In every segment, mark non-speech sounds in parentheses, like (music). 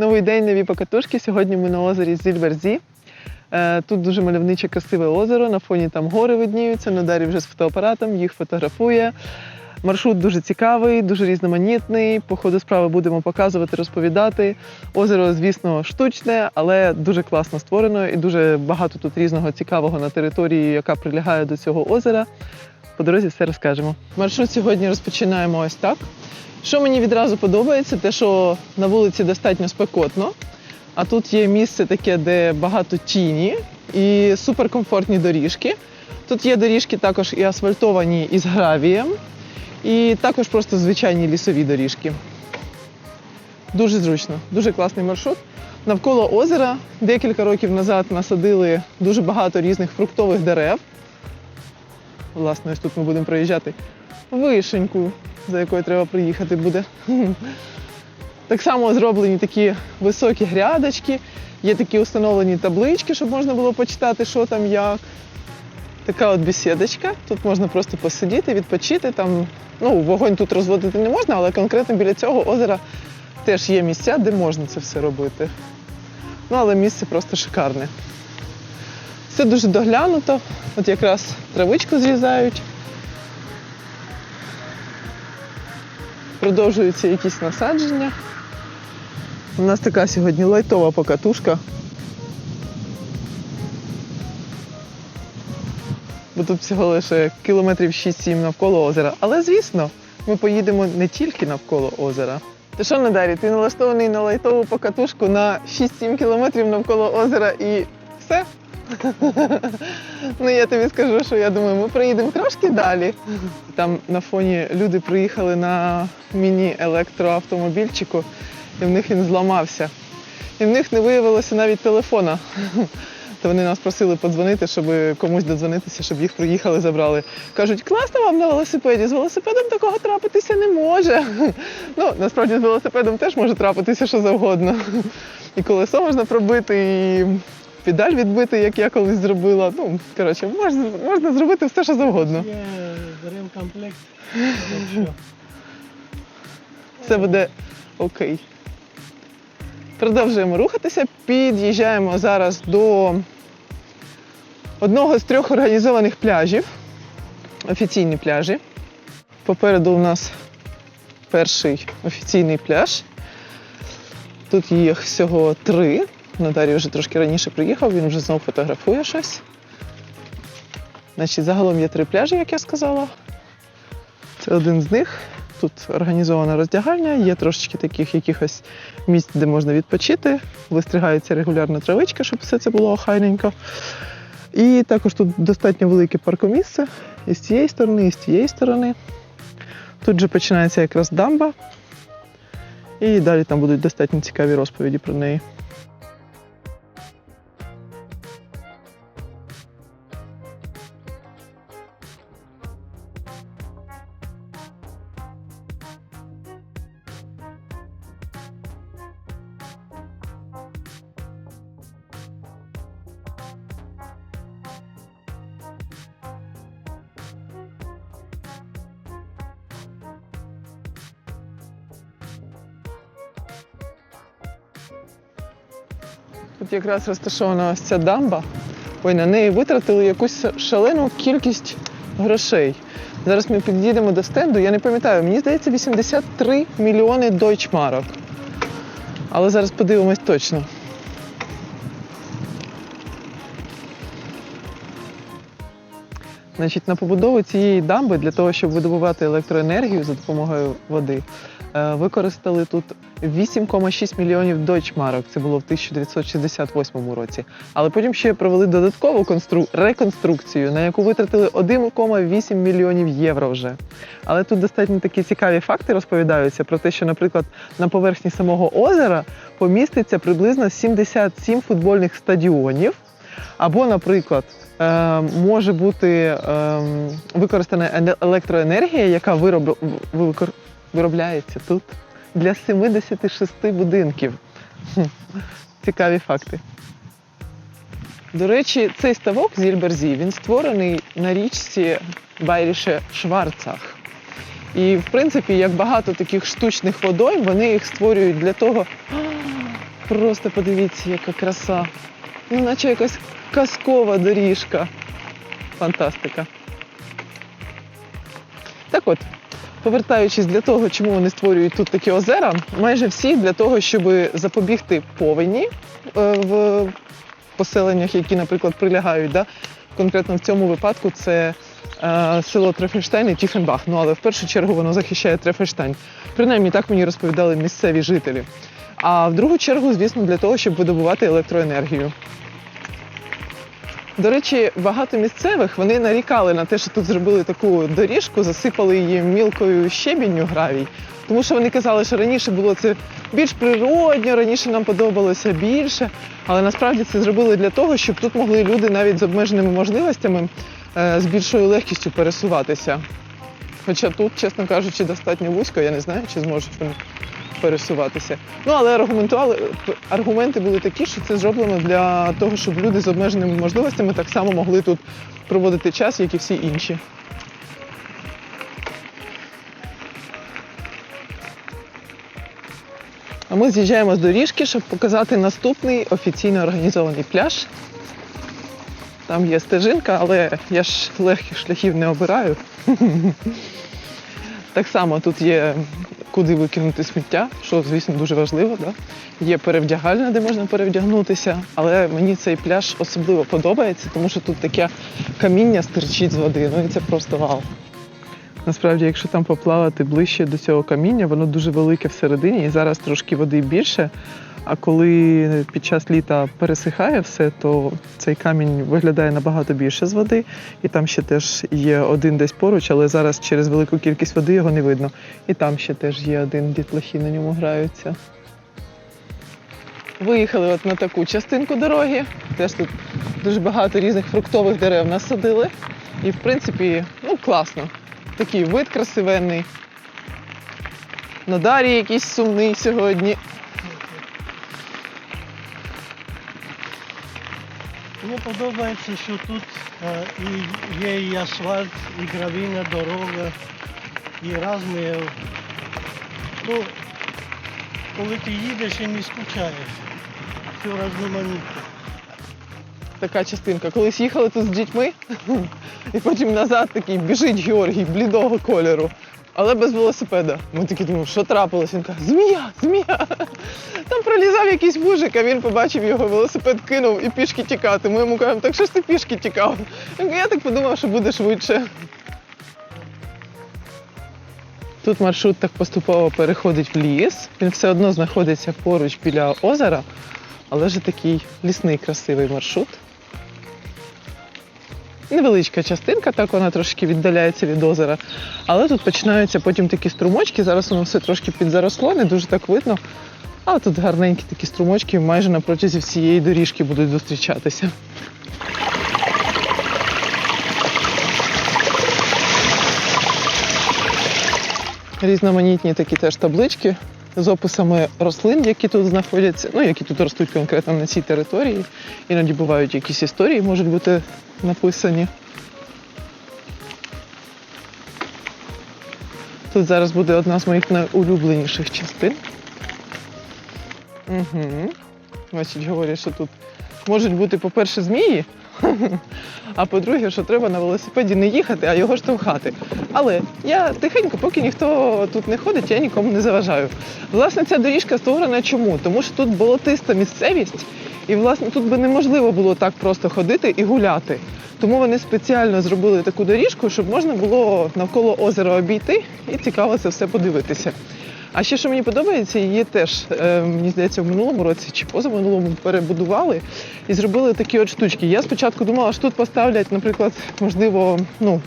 Новий день, нові покатушки. Сьогодні ми на озері Зільберзі. Е, Тут дуже мальовниче красиве озеро. На фоні там гори видніються. Надарі вже з фотоапаратом їх фотографує. Маршрут дуже цікавий, дуже різноманітний. По ходу справи будемо показувати, розповідати. Озеро, звісно, штучне, але дуже класно створено і дуже багато тут різного цікавого на території, яка прилягає до цього озера. По дорозі все розкажемо. Маршрут сьогодні розпочинаємо ось так. Що мені відразу подобається, те, що на вулиці достатньо спекотно, а тут є місце таке, де багато тіні і суперкомфортні доріжки. Тут є доріжки також і асфальтовані із гравієм, і також просто звичайні лісові доріжки. Дуже зручно, дуже класний маршрут. Навколо озера декілька років назад насадили дуже багато різних фруктових дерев. Власне, ось тут ми будемо проїжджати вишеньку, за якою треба приїхати буде. Так само зроблені такі високі грядочки, є такі установлені таблички, щоб можна було почитати, що там як. Така от бесідочка. Тут можна просто посидіти, відпочити. Там, ну, вогонь тут розводити не можна, але конкретно біля цього озера теж є місця, де можна це все робити. Ну, але місце просто шикарне. Все дуже доглянуто. От якраз травичку зрізають. Продовжуються якісь насадження. У нас така сьогодні лайтова покатушка. Бо тут всього лише кілометрів 6-7 навколо озера. Але звісно, ми поїдемо не тільки навколо озера. Ти що, Надарі, ти налаштований на лайтову покатушку на 6-7 кілометрів навколо озера і все? (laughs) ну я тобі скажу, що я думаю, ми приїдемо трошки далі. Там на фоні люди приїхали на міні-електроавтомобільчику, і в них він зламався. І в них не виявилося навіть телефона. (laughs) То вони нас просили подзвонити, щоб комусь додзвонитися, щоб їх приїхали, забрали. Кажуть, класно вам на велосипеді, з велосипедом такого трапитися не може. (laughs) Ну, насправді з велосипедом теж може трапитися що завгодно. І колесо можна пробити, і педаль відбити, як я колись зробила. Ну, коротше, можна, можна зробити все, що завгодно. Є ремкомплект. Все буде окей. Продовжуємо рухатися. Під'їжджаємо зараз до одного з трьох організованих пляжів. Офіційні пляжі. Попереду у нас перший офіційний пляж. Тут їх всього три. Натарій вже трошки раніше приїхав, він вже знову фотографує щось. Значить, загалом є три пляжі, як я сказала. Це один з них. Тут організована роздягальня, є трошечки таких якихось місць, де можна відпочити. Вистригається регулярно травичка, щоб все це було охайненько. І також тут достатньо велике паркомісце і з цієї сторони, і з цієї сторони. Тут же починається якраз дамба. І далі там будуть достатньо цікаві розповіді про неї. Якраз розташована ось ця дамба. Ой, на неї витратили якусь шалену кількість грошей. Зараз ми під'їдемо до стенду. Я не пам'ятаю, мені здається, 83 мільйони дойчмарок. Але зараз подивимось точно. Значить, на побудову цієї дамби для того, щоб видобувати електроенергію за допомогою води, е, використали тут 8,6 мільйонів дойчмарок. Це було в 1968 році. Але потім ще провели додаткову констру... реконструкцію, на яку витратили 1,8 мільйонів євро вже. Але тут достатньо такі цікаві факти розповідаються про те, що, наприклад, на поверхні самого озера поміститься приблизно 77 футбольних стадіонів. Або, наприклад, е, може бути е, використана електроенергія, яка виробляється тут для 76 будинків. Цікаві факти. До речі, цей ставок Зільберзі він створений на річці Байріше Шварцах. І, в принципі, як багато таких штучних водойм, вони їх створюють для того. Просто подивіться, яка краса. Ну, наче якась казкова доріжка. Фантастика. Так от, повертаючись для того, чому вони створюють тут такі озера, майже всі для того, щоб запобігти повені е, в поселеннях, які, наприклад, прилягають. Да? Конкретно в цьому випадку це е, село Трефельштайн і Тіфенбах. Ну але в першу чергу воно захищає Трефельштайн. Принаймні так мені розповідали місцеві жителі. А в другу чергу, звісно, для того, щоб видобувати електроенергію. До речі, багато місцевих вони нарікали на те, що тут зробили таку доріжку, засипали її мілкою щебінню гравій. Тому що вони казали, що раніше було це більш природньо, раніше нам подобалося більше. Але насправді це зробили для того, щоб тут могли люди навіть з обмеженими можливостями е, з більшою легкістю пересуватися. Хоча тут, чесно кажучи, достатньо вузько, я не знаю, чи зможуть вони пересуватися. Ну але аргументували аргументи були такі, що це зроблено для того, щоб люди з обмеженими можливостями так само могли тут проводити час, як і всі інші. А ми з'їжджаємо з доріжки, щоб показати наступний офіційно організований пляж. Там є стежинка, але я ж легких шляхів не обираю. (laughs) Так само тут є куди викинути сміття, що, звісно, дуже важливо. Да? Є перевдягальня, де можна перевдягнутися, але мені цей пляж особливо подобається, тому що тут таке каміння стирчить з води. Ну і це просто вау. Насправді, якщо там поплавати ближче до цього каміння, воно дуже велике всередині, і зараз трошки води більше. А коли під час літа пересихає все, то цей камінь виглядає набагато більше з води. І там ще теж є один десь поруч, але зараз через велику кількість води його не видно. І там ще теж є один дітлахи на ньому граються. Виїхали от на таку частинку дороги. Теж тут дуже багато різних фруктових дерев насадили. І в принципі, ну класно. Такий вид красивенний. На дарі якийсь сумний сьогодні. Мені подобається, що тут е, і є і асфальт, і гравійна дорога, і різні. Ну, коли ти їдеш і не скучаєш. Все різноманітне. Така частинка. Колись їхали тут з дітьми, (laughs) і потім назад такий біжить Георгій блідого кольору, але без велосипеда. Ми такі думаємо, що трапилось? Він каже, змія, змія. (laughs) Там пролізав якийсь мужик, а він побачив його, велосипед кинув і пішки тікати. Ми йому кажемо, так що ж ти пішки тікав? Я так подумав, що буде швидше. Тут маршрут так поступово переходить в ліс. Він все одно знаходиться поруч біля озера, але ж такий лісний красивий маршрут. Невеличка частинка, так вона трошки віддаляється від озера. Але тут починаються потім такі струмочки. Зараз воно все трошки підзаросло, не дуже так видно. Але тут гарненькі такі струмочки майже на протязі всієї доріжки будуть зустрічатися. Різноманітні такі теж таблички з описами рослин, які тут знаходяться, ну які тут ростуть конкретно на цій території. Іноді бувають якісь історії, можуть бути написані. Тут зараз буде одна з моїх найулюбленіших частин. Угу. Значить, говорять, що тут можуть бути, по-перше, змії, а по-друге, що треба на велосипеді не їхати, а його штовхати. Але я тихенько, поки ніхто тут не ходить, я нікому не заважаю. Власне, ця доріжка створена чому? Тому що тут болотиста місцевість, і власне тут би неможливо було так просто ходити і гуляти. Тому вони спеціально зробили таку доріжку, щоб можна було навколо озера обійти і цікаво це все подивитися. А ще що мені подобається, її теж, е, мені здається, в минулому році чи позаминулому перебудували і зробили такі от штучки. Я спочатку думала, що тут поставлять, наприклад, можливо, ну,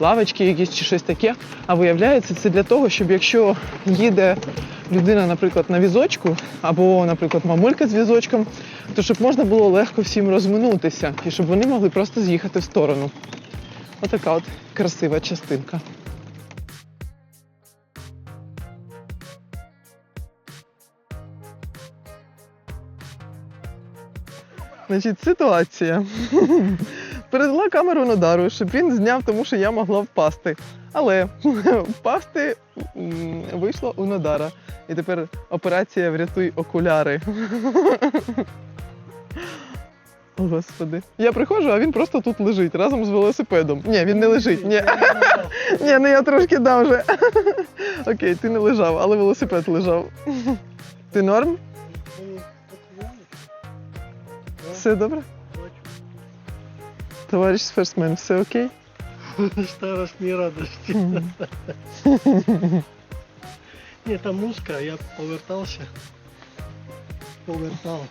лавочки якісь чи щось таке. А виявляється, це для того, щоб якщо їде людина, наприклад, на візочку, або, наприклад, мамулька з візочком, то щоб можна було легко всім розминутися і щоб вони могли просто з'їхати в сторону. Отака от красива частинка. Значить, ситуація. (laughs) Передала камеру Нодару, щоб він зняв, тому що я могла впасти. Але (laughs) впасти вийшло у Нодара. І тепер операція врятуй окуляри. (laughs) Господи. Я приходжу, а він просто тут лежить разом з велосипедом. Ні, він не лежить. Ні, Ні ну я трошки дав вже. Окей, ти не лежав, але велосипед лежав. Ти норм? Все добре? Товариш спортсмен, все окей? (laughs) Старостні радості. Ні, там узко, я повертався. Повертав.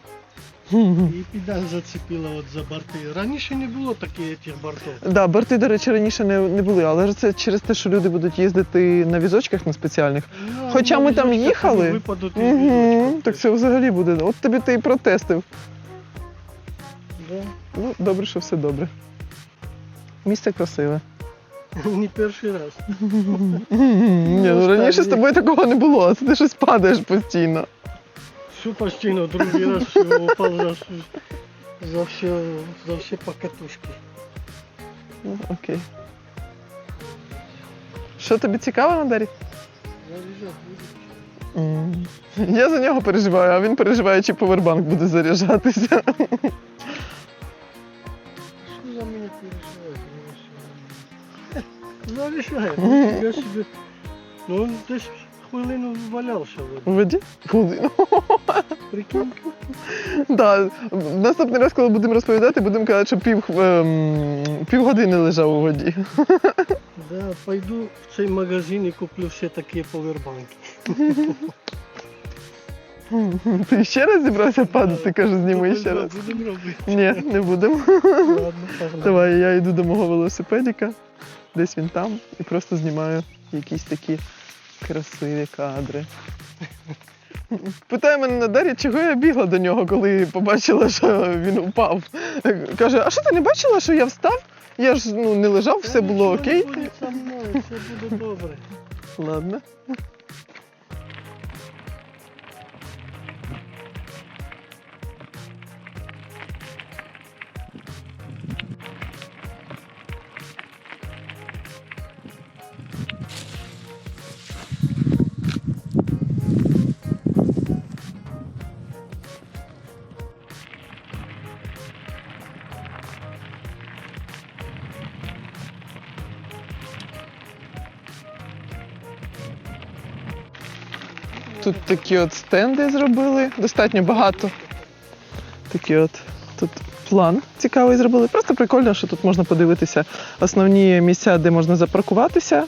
І піда зацепила от за борти. Раніше не було таких цих бортів. Да, борти, до речі, раніше не, не були, але це через те, що люди будуть їздити на візочках на спеціальних. Ну, Хоча на ми там візочках їхали. вони Випадуть і Угу, так це взагалі буде. От тобі ти і протестив. Ну, добре, що все добре. Місце красиве. (laughs) Не перший раз. Ні, ну раніше з тобою такого не було, а ти щось падаєш постійно. Всю постійно, другий раз все упав за, за все, за всі покатушки. Ну, окей. Що тобі цікаво на дарі? Заряджати Я за нього переживаю, а він переживає, чи повербанк буде заряджатися. За мене. Я собі. Ну, десь хвилину валявся. У воді? Хвилину. Прикинь. Да. Наступний раз, коли будемо розповідати, будемо казати, що пів, ем, півгодини лежав у воді. Да, пойду в цей магазин і куплю все такі повербанки. Ти (laughs) ще раз зібрався падати, кажу, зніми ще раз. Будемо робити. Ні, не будемо. Ладно, погнали. Давай, я йду до мого велосипедика, десь він там, і просто знімаю якісь такі красиві кадри. Питає мене на Дар'я, чого я бігла до нього, коли побачила, що він упав. Каже, а що ти не бачила, що я встав? Я ж ну, не лежав, все було окей. все буде добре. Ладно. Тут такі от стенди зробили, достатньо багато. Такі от тут план цікавий зробили. Просто прикольно, що тут можна подивитися основні місця, де можна запаркуватися,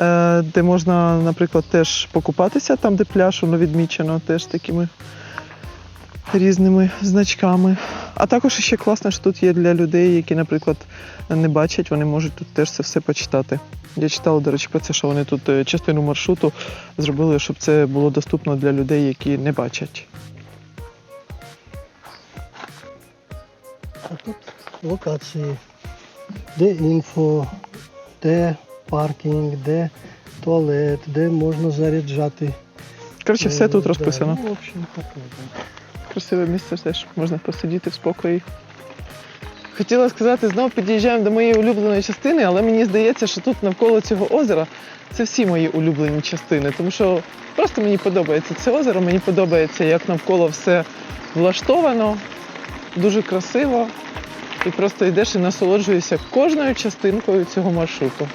е, де можна, наприклад, теж покупатися, там, де пляж, воно відмічено теж такими різними значками. А також ще класно, що тут є для людей, які, наприклад, не бачать, вони можуть тут теж це все почитати. Я читала, до речі, про це, що вони тут е, частину маршруту зробили, щоб це було доступно для людей, які не бачать. А тут локації. Де інфо, де паркінг, де туалет, де можна заряджати. Коротше, все тут Да, розписано. Ну, в общем, таке. Красиве місце теж можна посидіти в спокої. Хотіла сказати, знову під'їжджаємо до моєї улюбленої частини, але мені здається, що тут навколо цього озера це всі мої улюблені частини. Тому що просто мені подобається це озеро, мені подобається, як навколо все влаштовано, дуже красиво. І просто йдеш і насолоджуєшся кожною частинкою цього маршруту.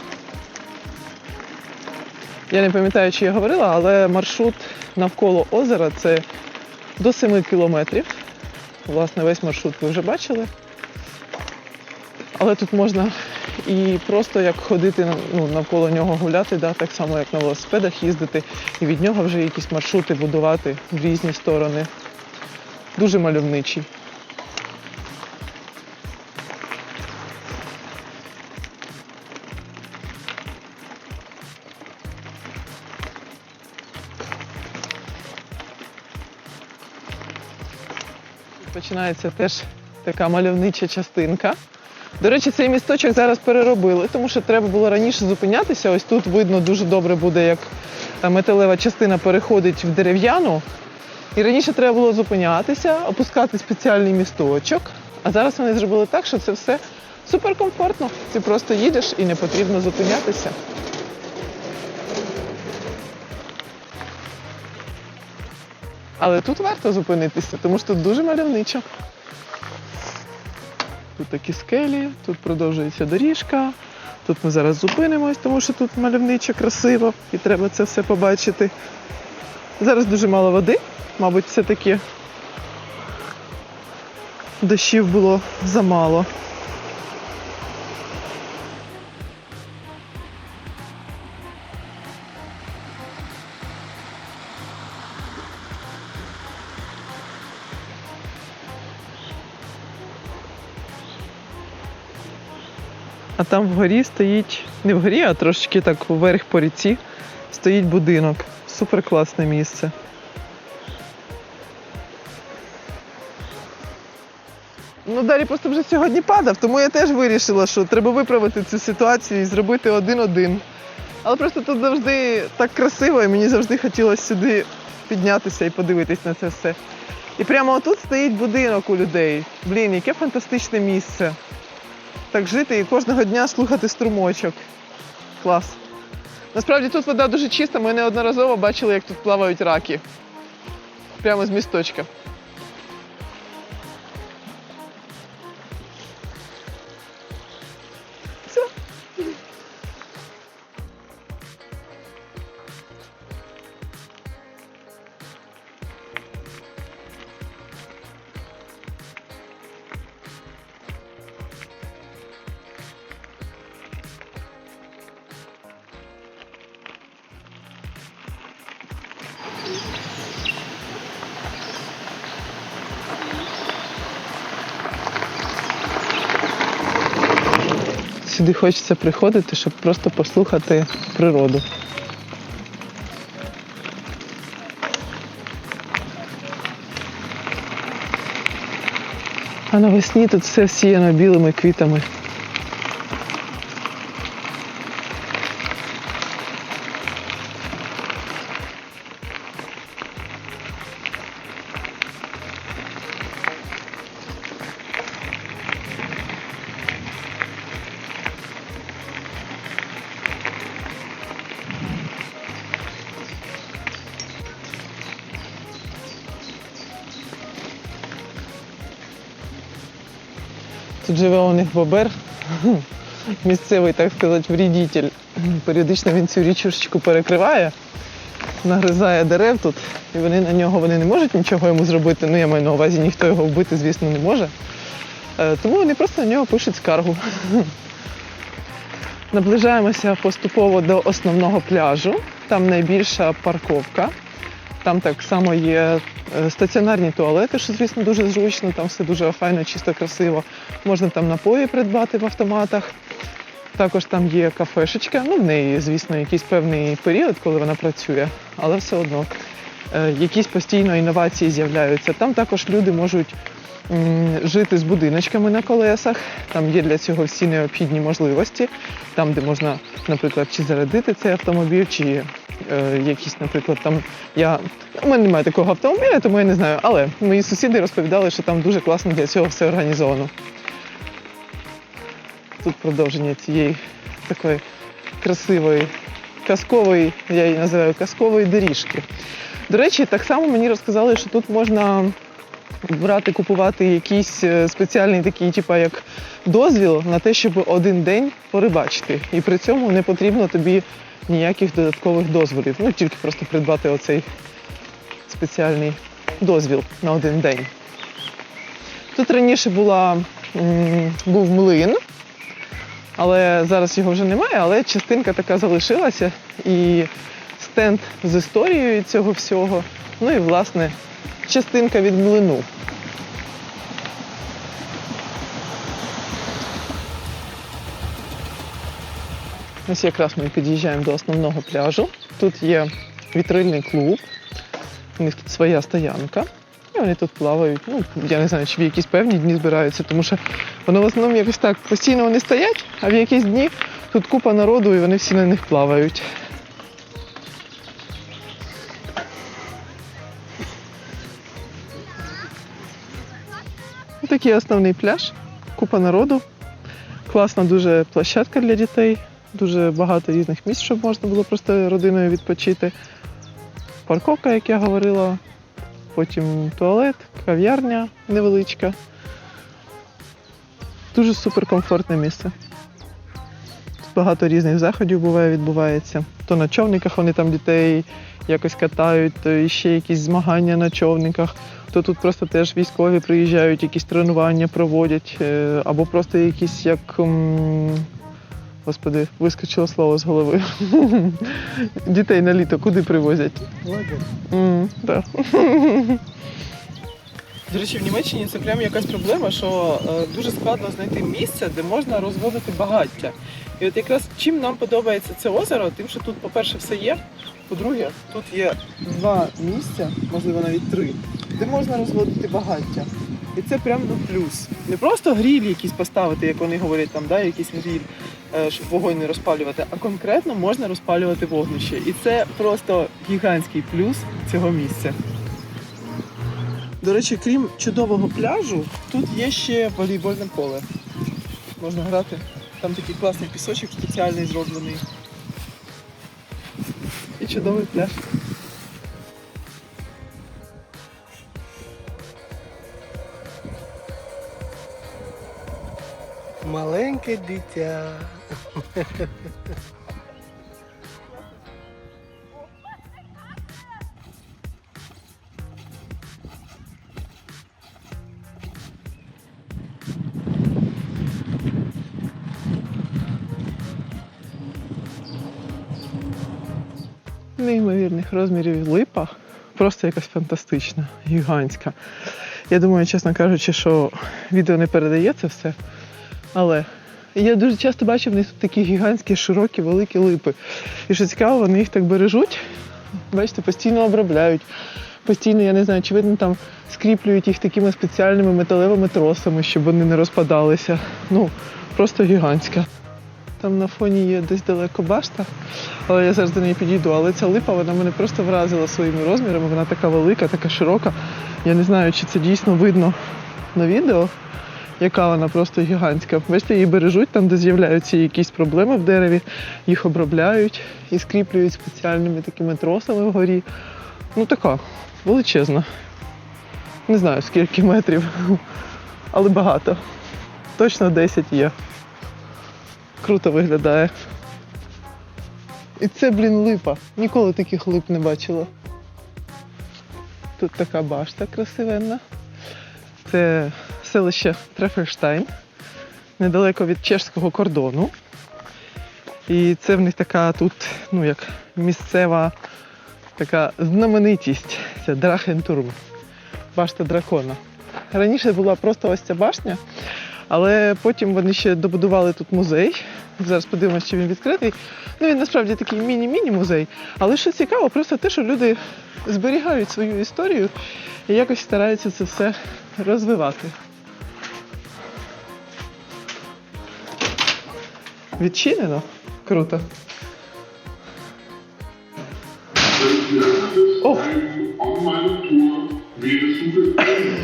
Я не пам'ятаю, чи я говорила, але маршрут навколо озера це до 7 кілометрів. Власне, весь маршрут ви вже бачили. Але тут можна і просто як ходити ну, навколо нього гуляти, да, так само як на велосипедах їздити, і від нього вже якісь маршрути будувати в різні сторони. Дуже мальовничий. Починається теж така мальовнича частинка. До речі, цей місточок зараз переробили, тому що треба було раніше зупинятися. Ось тут видно дуже добре буде, як е, металева частина переходить в дерев'яну. І раніше треба було зупинятися, опускати спеціальний місточок. А зараз вони зробили так, що це все суперкомфортно. Ти просто їдеш і не потрібно зупинятися. Але тут варто зупинитися, тому що тут дуже мальовничо. Тут такі скелі, тут продовжується доріжка. Тут ми зараз зупинимось, тому що тут мальовничо, красиво і треба це все побачити. Зараз дуже мало води, мабуть, все-таки дощів було замало. А там вгорі стоїть, не вгорі, а трошечки так вверх по ріці, стоїть будинок. Супер класне місце. Ну, далі просто вже сьогодні падав, тому я теж вирішила, що треба виправити цю ситуацію і зробити один-один. Але просто тут завжди так красиво, і мені завжди хотілося сюди піднятися і подивитись на це все. І прямо отут стоїть будинок у людей. Блін, яке фантастичне місце так жити і кожного дня слухати струмочок. Клас. Насправді тут вода дуже чиста, ми неодноразово бачили, як тут плавають раки. Прямо з місточка. Сюди хочеться приходити, щоб просто послухати природу. А навесні тут все сіяно білими квітами. Тут живе у них бобер, (laughs) місцевий, так сказати, врідитель. Періодично він цю річушечку перекриває, нагризає дерев тут, і вони на нього вони не можуть нічого йому зробити. Ну, я маю на увазі, ніхто його вбити, звісно, не може. Е, Тому вони просто на нього пишуть скаргу. (laughs) Наближаємося поступово до основного пляжу. Там найбільша парковка. Там так само є е, стаціонарні туалети, що, звісно, дуже зручно, там все дуже файно, чисто, красиво. Можна там напої придбати в автоматах. Також там є кафешечка. Ну, в неї, звісно, якийсь певний період, коли вона працює, але все одно е, якісь постійно інновації з'являються. Там також люди можуть жити з будиночками на колесах. Там є для цього всі необхідні можливості. Там, де можна, наприклад, чи зарядити цей автомобіль, чи е, якісь, наприклад, там я у мене немає такого автомобіля, тому я не знаю. Але мої сусіди розповідали, що там дуже класно для цього все організовано. Тут продовження цієї такої красивої, казкової, я її називаю казкової доріжки. До речі, так само мені розказали, що тут можна брати, купувати якийсь е, спеціальний такий, типу як дозвіл на те, щоб один день порибачити. І при цьому не потрібно тобі ніяких додаткових дозволів. Ну, тільки просто придбати оцей спеціальний дозвіл на один день. Тут раніше була, був млин, але зараз його вже немає, але частинка така залишилася. І стенд з історією цього всього. Ну і власне частинка від млину. Ось якраз ми під'їжджаємо до основного пляжу. Тут є вітрильний клуб, у них тут своя стоянка. І вони тут плавають. Ну, я не знаю, чи в якісь певні дні збираються, тому що воно в основному якось так постійно вони стоять, а в якісь дні тут купа народу і вони всі на них плавають. Такий основний пляж, купа народу. Класна дуже площадка для дітей, дуже багато різних місць, щоб можна було просто родиною відпочити. Парковка, як я говорила, потім туалет, кав'ярня невеличка. Дуже суперкомфортне місце. Багато різних заходів буває, відбувається. То на човниках вони там дітей якось катають, то ще якісь змагання на човниках, то тут просто теж військові приїжджають, якісь тренування проводять, е, або просто якісь як. Господи, вискочило слово з голови. (laughs) Дітей на літо куди привозять? Лагерь. М, да. До речі, в Німеччині це прямо якась проблема, що е, дуже складно знайти місце, де можна розводити багаття. І от якраз чим нам подобається це озеро, тим, що тут, по-перше, все є. По-друге, тут є два місця, можливо, навіть три, де можна розводити багаття. І це прям ну, плюс. Не просто гріль якийсь поставити, як вони говорять, там, да, якийсь гріль, е, щоб вогонь не розпалювати, а конкретно можна розпалювати вогнище. І це просто гігантський плюс цього місця. До речі, крім чудового пляжу, тут є ще волейбольне поле. Можна грати. Там такий класний пісочок спеціальний зроблений. І чудовий пляж. Маленьке дитя. Неймовірних розмірів липа. Просто якась фантастична, гігантська. Я думаю, чесно кажучи, що відео не передає це все. Але я дуже часто бачу в них тут такі гігантські, широкі, великі липи. І що цікаво, вони їх так бережуть. Бачите, постійно обробляють. Постійно, я не знаю, чи видно там скріплюють їх такими спеціальними металевими тросами, щоб вони не розпадалися. Ну, просто гігантська. Там на фоні є десь далеко башта, але я зараз до неї підійду. Але ця липа вона мене просто вразила своїми розмірами. Вона така велика, така широка. Я не знаю, чи це дійсно видно на відео, яка вона просто гігантська. Бачите, її бережуть там, де з'являються якісь проблеми в дереві, їх обробляють і скріплюють спеціальними такими тросами вгорі. Ну така величезна. Не знаю скільки метрів, (laughs) але багато. Точно 10 є. Круто виглядає. І це, блін, липа. Ніколи таких лип не бачила. Тут така башта красивенна. Це селище Треферштайн, недалеко від чешського кордону. І це в них така тут, ну як місцева така знаменитість. Це Драхентурм, башта дракона. Раніше була просто ось ця башня, але потім вони ще добудували тут музей. Зараз подивимося, чи він відкритий. Ну, він насправді такий міні-міні музей. Але що цікаво, просто те, що люди зберігають свою історію і якось стараються це все розвивати. Відчинено? Круто. О!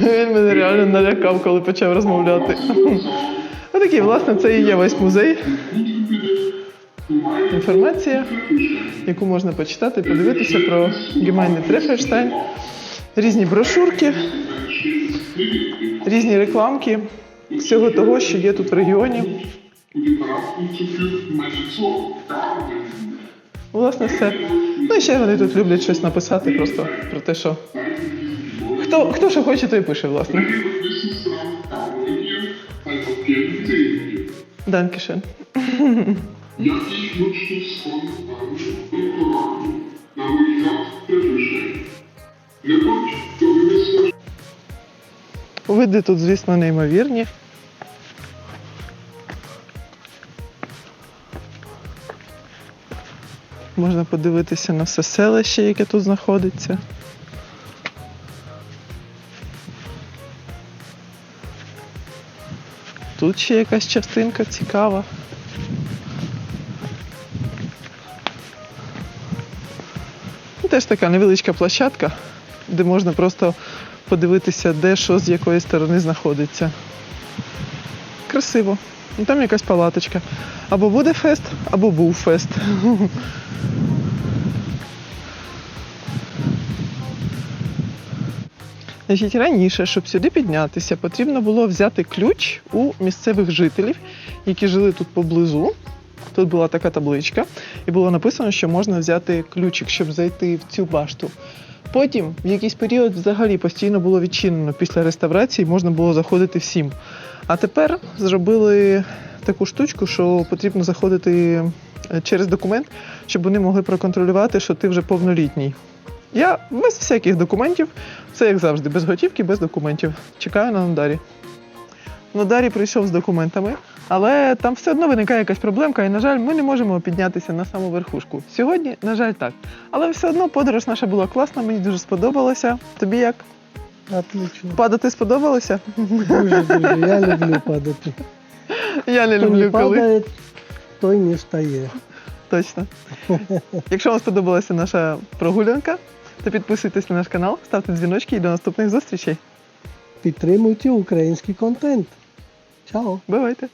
Він мене реально налякав, коли почав розмовляти. Отакий, власне, це і є весь музей. Інформація, яку можна почитати, подивитися про Гемайне Треферштайн, різні брошурки, різні рекламки всього того, що є тут в регіоні. Власне, все. Ну і ще вони тут люблять щось написати просто про те, що хто, хто що хоче, той і пише, власне. Данкішен. То Види тут, звісно, неймовірні. Можна подивитися на все селище, яке тут знаходиться. Тут ще якась частинка цікава. Ну, Теж така невеличка площадка, де можна просто подивитися, де що з якої сторони знаходиться. Красиво. І там якась палаточка. Або буде фест, або був фест. Значить, раніше, щоб сюди піднятися, потрібно було взяти ключ у місцевих жителів, які жили тут поблизу. Тут була така табличка, і було написано, що можна взяти ключик, щоб зайти в цю башту. Потім в якийсь період взагалі постійно було відчинено після реставрації, можна було заходити всім. А тепер зробили таку штучку, що потрібно заходити е, через документ, щоб вони могли проконтролювати, що ти вже повнолітній. Я без всяких документів, все як завжди, без готівки, без документів. Чекаю на Нодарі. Нодарі прийшов з документами, але там все одно виникає якась проблемка, і, на жаль, ми не можемо піднятися на саму верхушку. Сьогодні, на жаль, так. Але все одно подорож наша була класна, мені дуже сподобалося. Тобі як? Отлично. Падати сподобалося? Дуже дуже. Я люблю падати. Я не Хто не люблю коли. падає, той не встає. Точно. Якщо вам сподобалася наша прогулянка, то підписуйтесь на наш канал, ставте дзвіночки і до наступних зустрічей. Підтримуйте український контент. Чао! Бувайте!